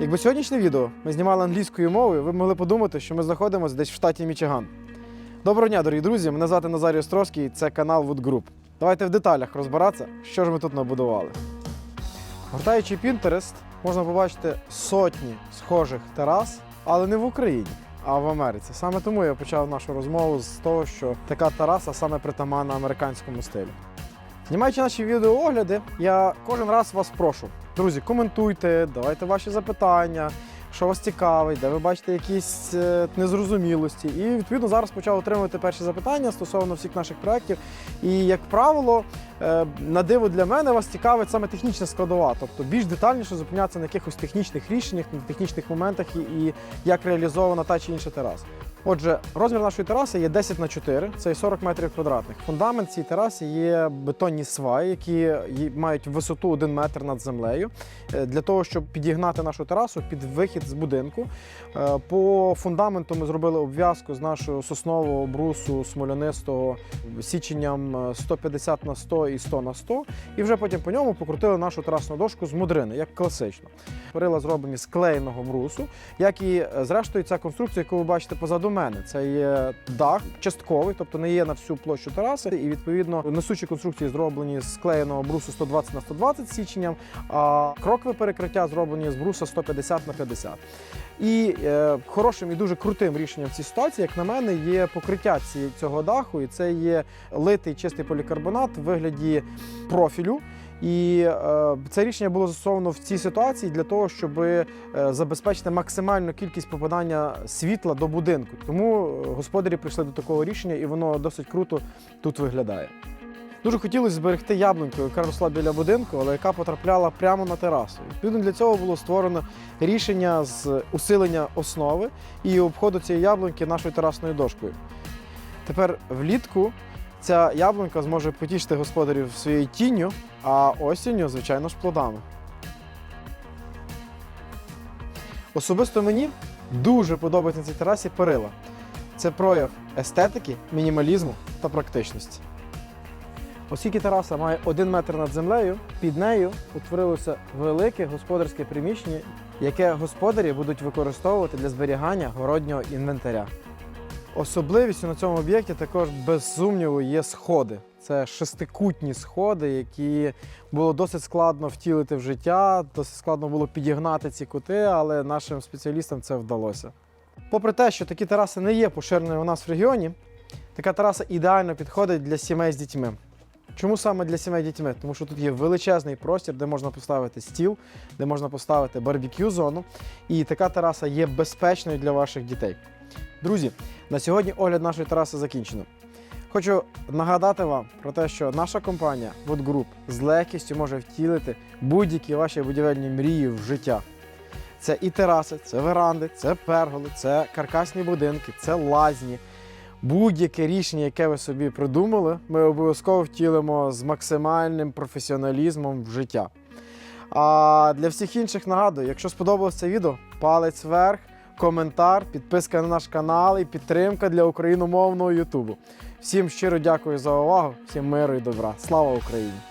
Якби сьогоднішнє відео ми знімали англійською мовою, ви б могли подумати, що ми знаходимося десь в штаті Мічиган. Доброго дня, дорогі друзі! Мене звати Назарій Островський, це канал Wood Group. Давайте в деталях розбиратися, що ж ми тут набудували. Гортаючи Pinterest, можна побачити сотні схожих терас, але не в Україні, а в Америці. Саме тому я почав нашу розмову з того, що така тераса саме притаманна американському стилю. Знімаючи наші відеоогляди, я кожен раз вас прошу. Друзі, коментуйте, давайте ваші запитання, що вас цікавить, де ви бачите якісь е, незрозумілості. І відповідно зараз почав отримувати перші запитання стосовно всіх наших проєктів. І, як правило, е, на диво для мене вас цікавить саме технічна складова, тобто більш детальніше зупинятися на якихось технічних рішеннях, на технічних моментах і, і як реалізована та чи інша тераса. Отже, розмір нашої тераси є 10 на 4, це 40 метрів квадратних. Фундамент цієї тераси є бетонні сваї, які мають висоту 1 метр над землею. Е, Для того, щоб підігнати нашу терасу під вихід з будинку. Е, По фундаменту ми зробили обв'язку з нашого соснового брусу смолянистого січенням е, 150 на 100 і 100 на 100. І вже потім по ньому покрутили нашу терасну дошку з мудрини, як класично. Перила зроблені з клеєного брусу, як і е, зрештою ця конструкція, яку ви бачите позаду мене. Це є дах частковий, тобто не є на всю площу тераси. І відповідно несучі конструкції зроблені з клеєного брусу 120 на 120 з січенням, а крокове перекриття зроблені з бруса 150 на 50. І е, хорошим і дуже крутим рішенням в цій ситуації, як на мене, є покриття цього даху, і це є литий чистий полікарбонат в вигляді профілю. І е, це рішення було застосовано в цій ситуації для того, щоб е, забезпечити максимальну кількість попадання світла до будинку. Тому е, господарі прийшли до такого рішення, і воно досить круто тут виглядає. Дуже хотілося зберегти яблуньку, яка росла біля будинку, але яка потрапляла прямо на терасу. Відповідно для цього було створено рішення з усилення основи і обходу цієї яблуньки нашою терасною дошкою. Тепер влітку ця яблунька зможе потішити господарів своєю тінню, а осінню, звичайно ж, плодами. Особисто мені дуже подобається на цій терасі перила. Це прояв естетики, мінімалізму та практичності. Оскільки тераса має один метр над землею, під нею утворилося велике господарське приміщення, яке господарі будуть використовувати для зберігання городнього інвентаря. Особливістю на цьому об'єкті також без сумніву є сходи. Це шестикутні сходи, які було досить складно втілити в життя, досить складно було підігнати ці кути, але нашим спеціалістам це вдалося. Попри те, що такі тераси не є поширеною у нас в регіоні, така тераса ідеально підходить для сімей з дітьми. Чому саме для сімей з дітьми? Тому що тут є величезний простір, де можна поставити стіл, де можна поставити барбекю зону. І така тераса є безпечною для ваших дітей. Друзі, на сьогодні огляд нашої тераси закінчено. Хочу нагадати вам про те, що наша компанія Wood Group з легкістю може втілити будь-які ваші будівельні мрії в життя. Це і тераси, це веранди, це перголи, це каркасні будинки, це лазні. Будь-яке рішення, яке ви собі придумали, ми обов'язково втілимо з максимальним професіоналізмом в життя. А для всіх інших нагадую, якщо сподобалось це відео, палець вверх, коментар, підписка на наш канал і підтримка для україномовного Ютубу. Всім щиро дякую за увагу, всім миру і добра. Слава Україні!